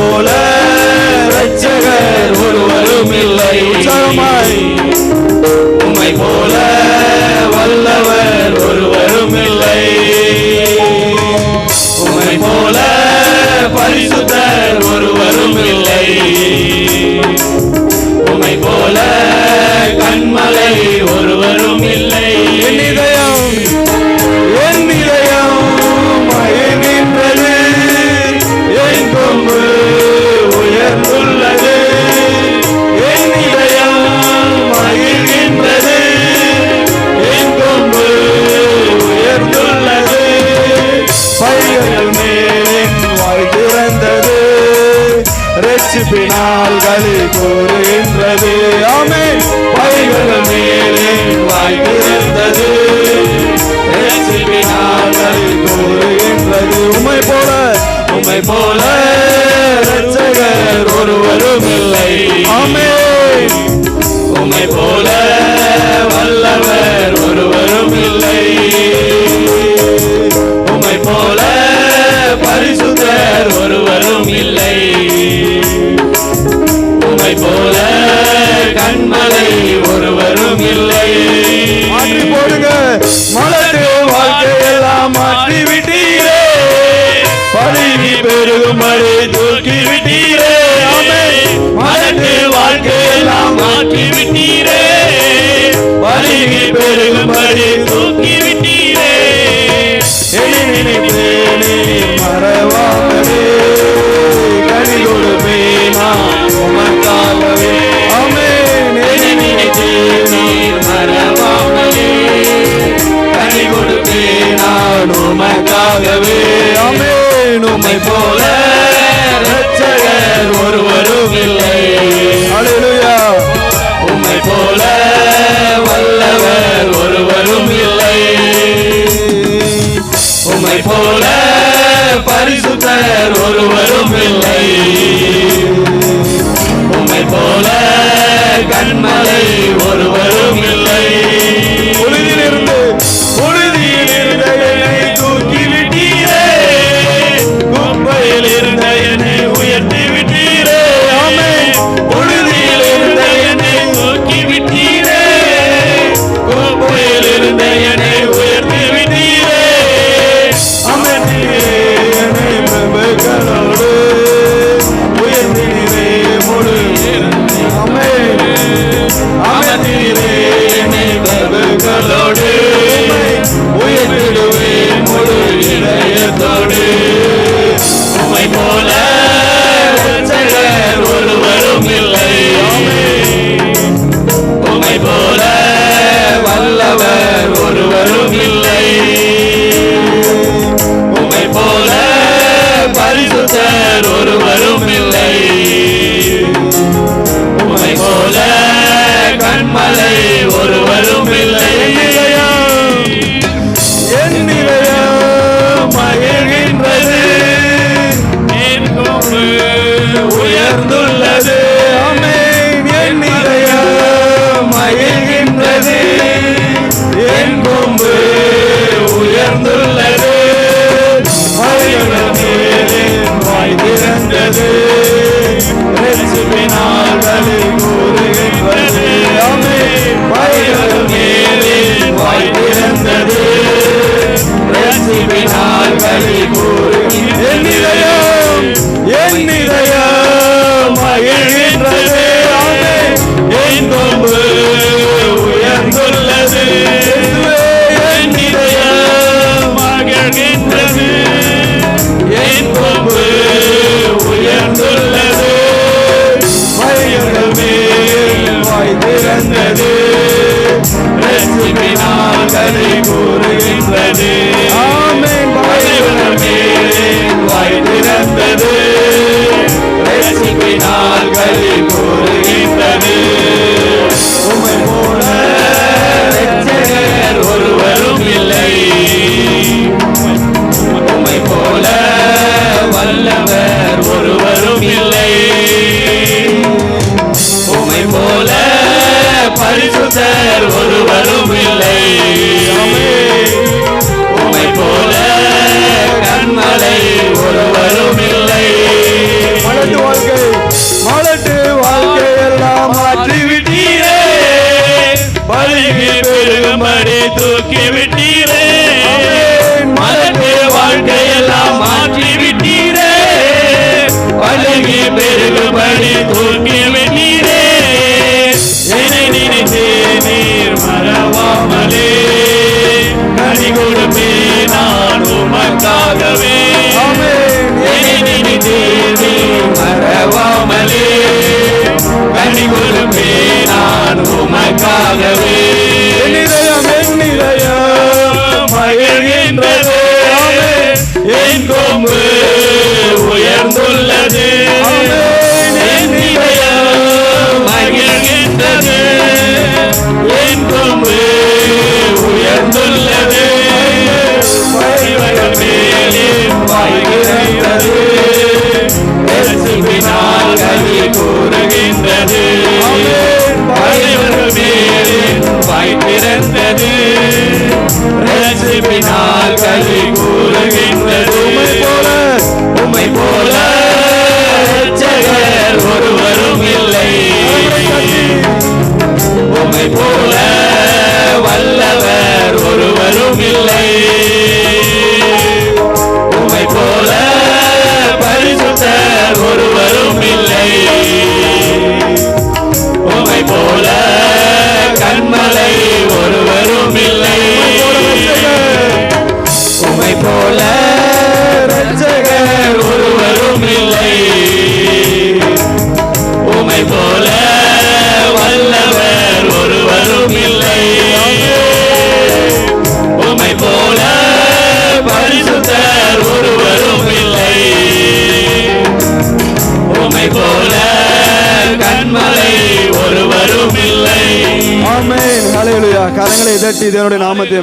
போல ரட்சகர் ஒருவரும் இல்லை. உற்சாகமாய். உம்மை போல வல்லவர் ஒருவரும் இல்லை. உம்மை போல பரிசுத்தர் ஒருவரும் இல்லை. பின்னால் கழிப்போ கல்மலை வேறு ஒருவரும் இல்லை. உமை போல கண்மலை ஒருவரும் இல்லை. மலட்டு வாழ்க்கை மலட்டு வாழ்க்கை எல்லாம் மாற்றி பழகி பெருமடி தூக்கி பலி கொடுப்பே நான் உமக்காகவே ஒருவரும் இல்லை தேவனுடைய